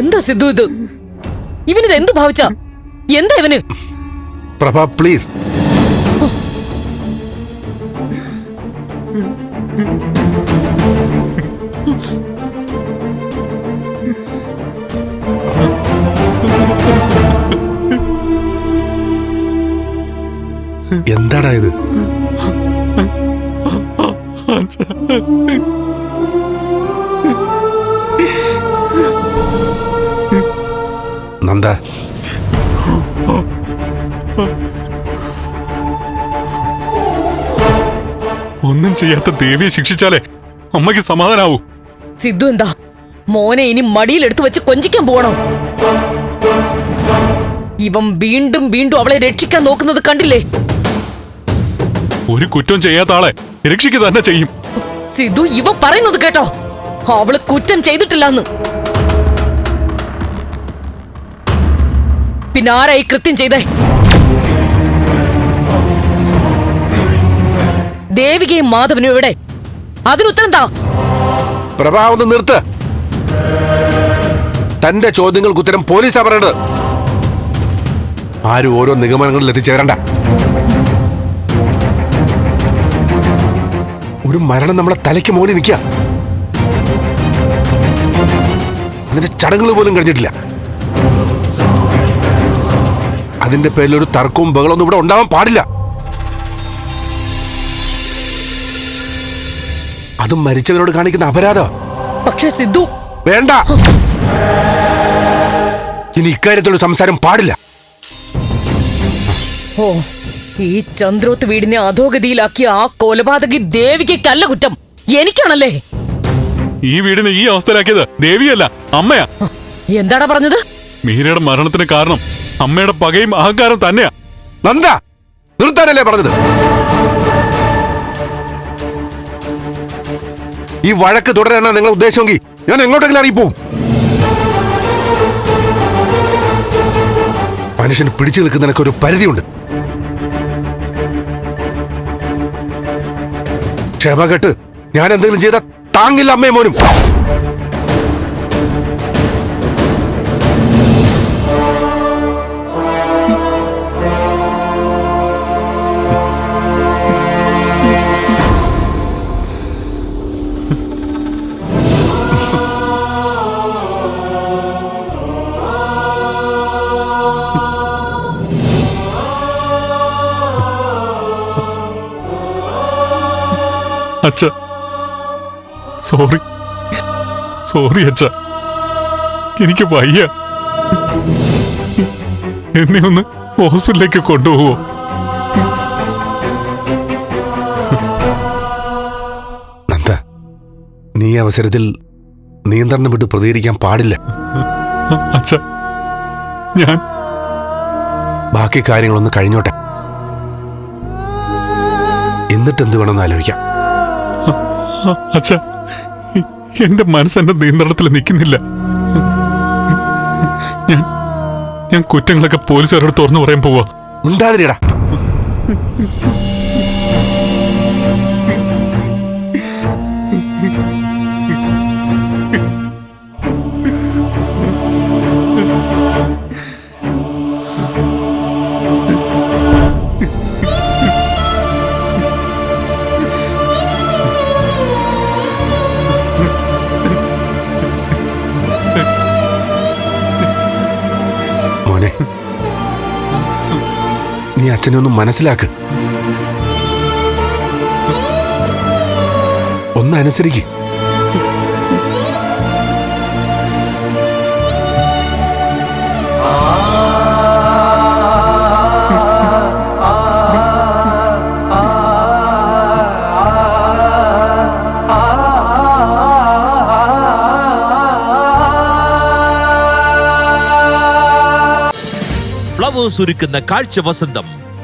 എന്താ സിദ്ധു ഇത്? ഇവനിത് എന്ത് ഭാവിച്ച? എന്താ ഇവന്? പ്രഭ പ്ലീസ് എന്താടാ ഇത്? നന്ദ ഒന്നും ചെയ്യാത്ത ദേവിയെ ശിക്ഷിച്ചാലേ അമ്മയ്ക്ക് സമാധാനാവൂ. സിദ്ധു എന്താ? മോനെ ഇനി മടിയിലെടുത്ത് വെച്ച് കൊഞ്ചിക്കാൻ പോകണം? ഇവൻ വീണ്ടും വീണ്ടും അവളെ രക്ഷിക്കാൻ നോക്കുന്നത് കണ്ടില്ലേ? ഒരു കുറ്റം ചെയ്യാത്ത ആളെ രക്ഷിക്കുക തന്നെ ചെയ്യും. സിദ്ധു ഇവ പറയുന്നത് കേട്ടോ. അവൾ കുറ്റം ചെയ്തിട്ടില്ലെന്ന്. പിന്നെ ആരായി കൃത്യം ചെയ്തേ? ദേവികയും മാധവനും എവിടെ? അതിനുത്തരം താ പ്രഭാവം നിർത്ത്. തന്റെ ചോദ്യങ്ങൾക്ക് ഉത്തരം പോലീസാ പറയേണ്ടത് ആരും ഓരോ നിഗമനങ്ങളിൽ എത്തിച്ചേരണ്ട. ഒരു മരണം നമ്മളെ തലയ്ക്ക് മോനി നിൽക്കുക. അതിന്റെ ചടങ്ങുകൾ പോലും കഴിഞ്ഞിട്ടില്ല. അതിന്റെ പേരിൽ ഒരു തർക്കവും ബഹളമൊന്നും ഇവിടെ ഉണ്ടാവാൻ പാടില്ല. അതും മരിച്ചവരോട് കാണിക്കുന്ന അപരാധം. പക്ഷെ സിദ്ധു വേണ്ട. ഇനി ഇക്കാര്യത്തിലുള്ള സംസാരം പാടില്ല. ഓ ഈ ചന്ദ്രോത്ത് വീടിനെ അധോഗതിയിലാക്കിയ ആ കൊലപാതകി ദേവിക്ക് കല്ല കുറ്റം. എനിക്കാണല്ലേ? ഈ വീടിനെ ഈ അവസ്ഥയിലാക്കിയത് ദേവിയല്ല അമ്മയാ. എന്താണ് എന്താടാ പറഞ്ഞത്? മീരയുടെ മരണത്തിന് കാരണം അമ്മയുടെ പകയും അഹങ്കാരം തന്നെയാ. നന്ദ നിർത്താനല്ലേ പറഞ്ഞത്? ഈ വഴക്ക് തുടരാനാണ് നിങ്ങൾ ഉദ്ദേശമെങ്കിൽ ഞാൻ എങ്ങോട്ടെങ്കിലും അറിയിപ്പോവും മനുഷ്യന് പിടിച്ചു നിൽക്കുന്നതിനൊക്കെ ഒരു പരിധിയുണ്ട്. ക്ഷമ കെട്ട് ഞാൻ എന്തെങ്കിലും ചെയ്ത താങ്ങില്ല അമ്മയും മോനും. അച്ഛ. സോറി. സോറി അച്ഛ. എനിക്ക് വയ്യ. എന്നെ ഒന്ന് ഹോസ്പിറ്റലിലേക്ക് കൊണ്ടുപോവോ? നന്ദ നീ അവസരത്തിൽ നിയന്ത്രണം വിട്ട് പ്രതികരിക്കാൻ പാടില്ല. അച്ഛ ഞാൻ ബാക്കി കാര്യങ്ങളൊന്ന് കഴിഞ്ഞോട്ടെ. എന്നിട്ട് എന്ത് വേണമെന്ന് ആലോചിക്കാം. അച്ഛ എന്റെ മനസ്സെന്റെ നിയന്ത്രണത്തിൽ നിൽക്കുന്നില്ല. ഞാൻ ഞാൻ കുറ്റങ്ങളൊക്കെ പോലീസുകാരോട് തുറന്നു പറയാൻ പോവാ. ഉണ്ടാതിരിടാ മോനെ നീ അച്ഛനെ ഒന്ന് മനസ്സിലാക്ക്. ഒന്ന് അനുസരിക്ക്. ഫ്ലവേഴ്സ് ഒരുക്കുന്ന കാഴ്ച വസന്തം.